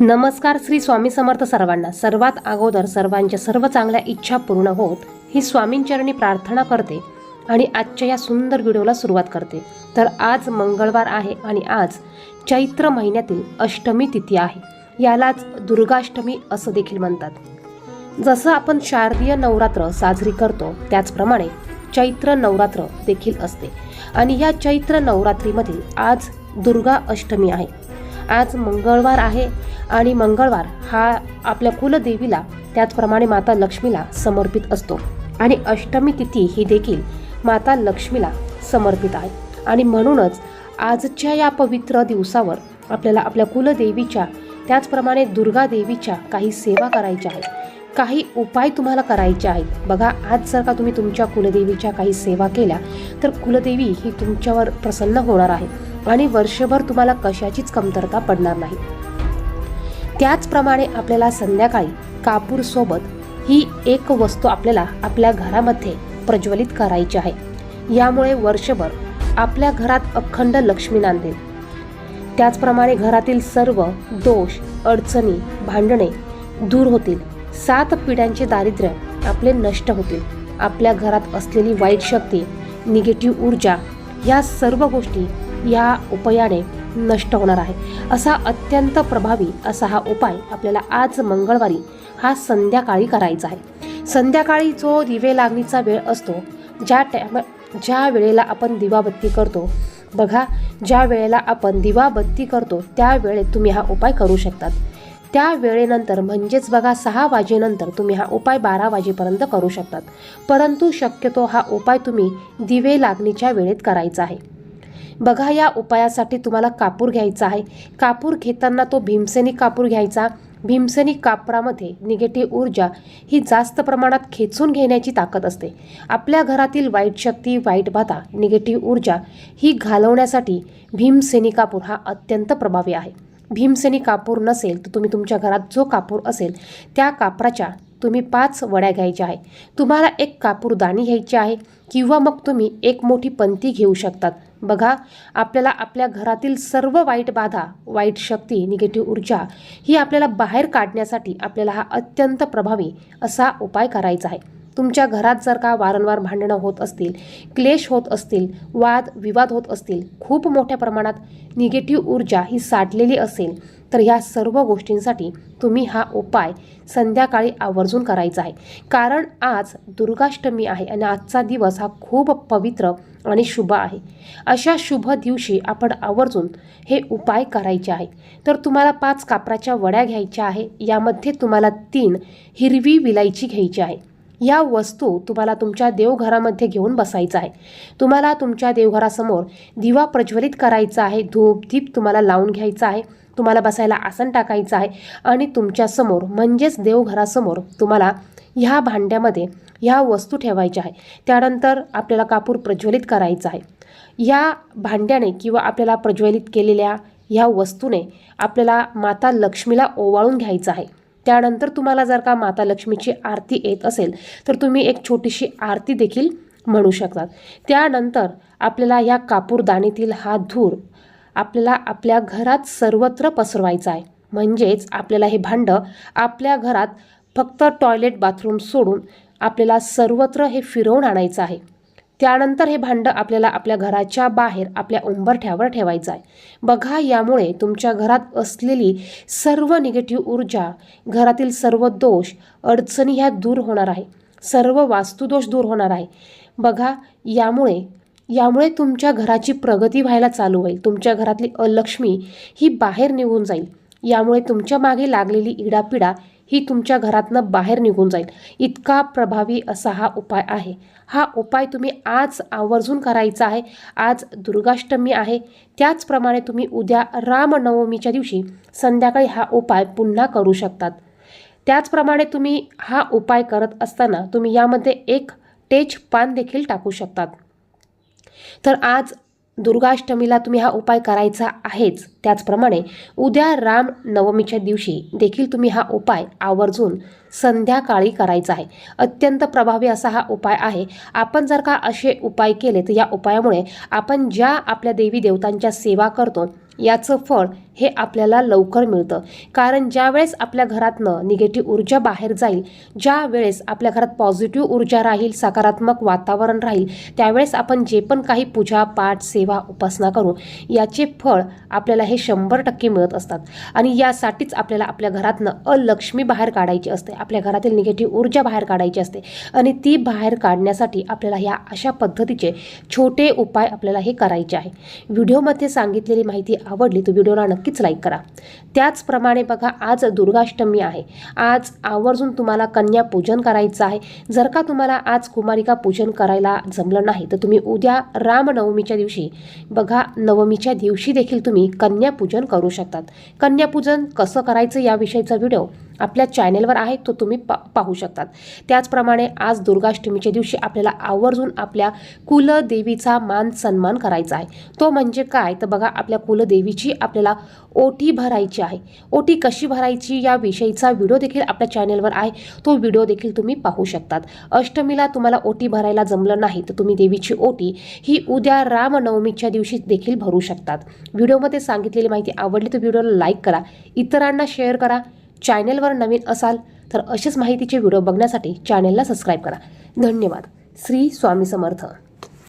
नमस्कार श्री स्वामी समर्थ सर्वांना. सर्वात अगोदर सर्वांच्या सर्व चांगल्या इच्छा पूर्ण होत ही स्वामींचरणी प्रार्थना करते आणि आजच्या या सुंदर व्हिडिओला सुरुवात करते. तर आज मंगळवार आहे आणि आज चैत्र महिन्यातील अष्टमी तिथी आहे. यालाच दुर्गाष्टमी असं देखील म्हणतात. जसं आपण शारदीय नवरात्र साजरी करतो त्याचप्रमाणे चैत्र नवरात्र देखील असते. आणि या चैत्र नवरात्रीमधील आज दुर्गा अष्टमी आहे. आज मंगळवार आहे आणि मंगळवार हा आपल्या कुलदेवीला त्याचप्रमाणे माता लक्ष्मीला समर्पित असतो. आणि अष्टमी तिथी ही देखील माता लक्ष्मीला समर्पित आहे. आणि म्हणूनच आजच्या या पवित्र दिवसावर आपल्याला आपल्या कुलदेवीच्या त्याचप्रमाणे दुर्गा देवीच्या काही सेवा करायच्या आहेत. काही उपाय तुम्हाला करायचे आहेत. बघा आज जर का तुम्ही तुमच्या कुलदेवीच्या काही सेवा केल्या तर कुलदेवी ही तुमच्यावर प्रसन्न होणार आहे. आणि वर्षभर तुम्हाला कशाचीच कमतरता पडणार नाही. त्याचप्रमाणे आपल्याला संध्याकाळी कापूर सोबत ही एक वस्तू आपल्याला आपल्या घरामध्ये प्रज्वलित करायची आहे. यामुळे वर्षभर आपल्या घरात अखंड लक्ष्मी नांदेल. त्याचप्रमाणे घरातील सर्व दोष अडचणी भांडणे दूर होतील. सात पिढ्यांचे दारिद्र्य आपले नष्ट होतील. आपल्या घरात असलेली वाईट शक्ती निगेटिव्ह ऊर्जा या सर्व गोष्टी या उपायाने नष्ट होणार आहे. असा अत्यंत प्रभावी असा हा उपाय आपल्याला आज मंगळवारी हा संध्याकाळी करायचा आहे. संध्याकाळी जो दिवे लागणीचा वेळ असतो ज्या टायम ज्या वेळेला आपण दिवाबत्ती करतो बघा ज्या वेळेला आपण दिवाबत्ती करतो त्या वेळेत तुम्ही हा उपाय करू शकतात. त्या वेळेनंतर म्हणजेच बघा सहा वाजेनंतर तुम्ही हा उपाय बारा वाजेपर्यंत करू शकतात. परंतु शक्यतो हा उपाय तुम्ही दिवे लागणीच्या वेळेत करायचा आहे. बघा या उपायासाठी तुम्हाला कापूर घ्यायचा आहे. कापूर घेताना तो भीमसेनी कापूर घ्यायचा. भीमसेनी कापरामध्ये निगेटिव्ह ऊर्जा ही जास्त प्रमाणात खेचून घेण्याची ताकद असते. आपल्या घरातील वाईट शक्ती वाईट बाधा निगेटिव्ह ऊर्जा ही घालवण्यासाठी भीमसेनी कापूर हा अत्यंत प्रभावी आहे. भीमसेनी कापूर नसेल तर तुम्ही तुमच्या घरात जो कापूर असेल त्या कापराच्या तुम्ही पाच वड्या घ्यायच्या आहे. तुम्हाला एक कापूरदाणी घ्यायची आहे किंवा मग तुम्ही एक मोठी पंती घेऊ शकतात. बघा आपल्याला आपल्या घरातील सर्व वाईट बाधा वाईट शक्ती निगेटिव्ह ऊर्जा ही आपल्याला बाहेर काढण्यासाठी आपल्याला हा अत्यंत प्रभावी असा उपाय करायचा आहे. तुमच्या घरात जर का वारंवार भांडणं होत असतील क्लेश होत असतील वाद विवाद होत असतील खूप मोठ्या प्रमाणात निगेटिव्ह ऊर्जा ही साठलेली असेल तर ह्या सर्व गोष्टींसाठी तुम्ही हा उपाय संध्याकाळी आवर्जून करायचा आहे. कारण आज दुर्गाष्टमी आहे आणि आजचा दिवस हा खूप पवित्र आणि शुभ आहे. अशा शुभ दिवशी आपण आवर्जून हे उपाय करायचे आहे. तर तुम्हाला पाच कापराच्या वड्या घ्यायच्या आहे. यामध्ये तुम्हाला तीन हिरवी विलायची घ्यायची आहे. या वस्तू तुम्हाला तुमच्या देवघरामध्ये घेऊन बसायचं आहे. तुम्हाला तुमच्या देवघरासमोर दिवा प्रज्वलित करायचा आहे. धूप दीप तुम्हाला लावून घ्यायचा आहे. तुम्हाला बसायला आसन टाकायचं आहे. आणि तुमच्यासमोर म्हणजेच देवघरासमोर तुम्हाला ह्या भांड्यामध्ये ह्या वस्तू ठेवायच्या आहे. त्यानंतर आपल्याला कापूर प्रज्वलित करायचा आहे. या भांड्याने किंवा आपल्याला प्रज्वलित केलेल्या ह्या वस्तूने आपल्याला माता लक्ष्मीला ओवाळून घ्यायचं आहे. त्यानंतर तुम्हाला जर का माता लक्ष्मीची आरती येत असेल तर तुम्ही एक छोटीशी आरती देखील म्हणू शकतात. त्यानंतर आपल्याला या कापूरदाणीतील हा धूर आपल्याला आपल्या घरात सर्वत्र पसरवायचा आहे. म्हणजेच आपल्याला हे भांडं आपल्या घरात फक्त टॉयलेट बाथरूम सोडून आपल्याला सर्वत्र हे फिरवून आणायचं आहे. त्यानंतर हे भांडं आपल्याला आपल्या घराच्या बाहेर आपल्या उंबरठ्यावर ठेवायचं आहे. बघा यामुळे तुमच्या घरात असलेली सर्व निगेटिव्ह ऊर्जा घरातील सर्व दोष अडचणी ह्या दूर होणार आहे. सर्व वास्तुदोष दूर होणार आहे. बघा यामुळे यामुळे तुमच्या घराची प्रगती व्हायला चालू होईल. तुमच्या घरातली अलक्ष्मी ही बाहेर निघून जाईल. यामुळे तुमच्या मागे लागलेली इडापिडा ही तुमच्या घरातनं बाहेर निघून जाईल. इतका प्रभावी असा हा उपाय आहे. हा उपाय तुम्ही आज आवर्जून करायचा आहे. आज दुर्गाष्टमी आहे. त्याचप्रमाणे तुम्ही उद्या रामनवमीच्या दिवशी संध्याकाळी हा उपाय पुन्हा करू शकतात. त्याचप्रमाणे तुम्ही हा उपाय करत असताना तुम्ही यामध्ये एक टेच पान देखील टाकू शकतात. तर आज दुर्गाष्टमीला तुम्ही हा उपाय करायचा आहेच. त्याचप्रमाणे उद्या राम नवमीच्या दिवशी देखील तुम्ही हा उपाय आवर्जून संध्याकाळी करायचा आहे. अत्यंत प्रभावी असा हा उपाय आहे. आपण जर का असे उपाय केले तर या उपायामुळे आपण ज्या आपल्या देवी देवतांच्या सेवा करतो याचं फळ हे आपल्याला लवकर मिळतं. कारण ज्यावेळेस आपल्या घरातनं निगेटिव्ह ऊर्जा बाहेर जाईल ज्या वेळेस आपल्या घरात पॉझिटिव्ह ऊर्जा राहील सकारात्मक वातावरण राहील त्यावेळेस आपण जे पण काही पूजा पाठ सेवा उपासना करू याचे फळ आपल्याला हे शंभर टक्के मिळत असतात. आणि यासाठीच आपल्याला आपल्या घरातनं अलक्ष्मी बाहेर काढायची असते. आपल्या घरातील निगेटिव्ह ऊर्जा बाहेर काढायची असते. आणि ती बाहेर काढण्यासाठी आपल्याला ह्या अशा पद्धतीचे छोटे उपाय आपल्याला हे करायचे आहे. व्हिडिओमध्ये सांगितलेली माहिती आवडली तर व्हिडिओला नक्कीच लाईक करा. त्याचप्रमाणे बघा आज दुर्गाष्टमी आहे. आज आवर्जून तुम्हाला कन्या पूजन करायचं आहे. जर का तुम्हाला आज कुमारिका पूजन करायला जमलं नाही तर तुम्ही उद्या रामनवमीच्या दिवशी बघा नवमीच्या दिवशी देखील तुम्ही कन्यापूजन करू शकतात. कन्यापूजन कसं करायचं याविषयीचा व्हिडिओ आपल्या चॅनेलवर आहे तो तुम्ही पा पाहू शकतात. त्याचप्रमाणे आज दुर्गाष्टमीच्या दिवशी आपल्याला आवर्जून आपल्या कुलदेवीचा मान सन्मान करायचा आहे. तो म्हणजे काय? तर बघा आपल्या कुलदेवीची आपल्याला ओटी भरायची आहे. ओटी कशी भरायची? या विषयीचा व्हिडिओ देखील आपल्या चॅनेलवर आहे. तो व्हिडिओ देखील तुम्ही पाहू शकतात. अष्टमीला तुम्हाला ओटी भरायला जमलं नाही तर तुम्ही देवीची ओटी ही उद्या रामनवमीच्या दिवशी देखील भरू शकतात. व्हिडिओमध्ये सांगितलेली माहिती आवडली तर व्हिडिओला लाईक करा इतरांना शेअर करा. चॅनेलवर नवीन असाल तर असेच माहितीचे व्हिडिओ बघण्यासाठी चॅनेलला सबस्क्राईब करा. धन्यवाद. श्री स्वामी समर्थ.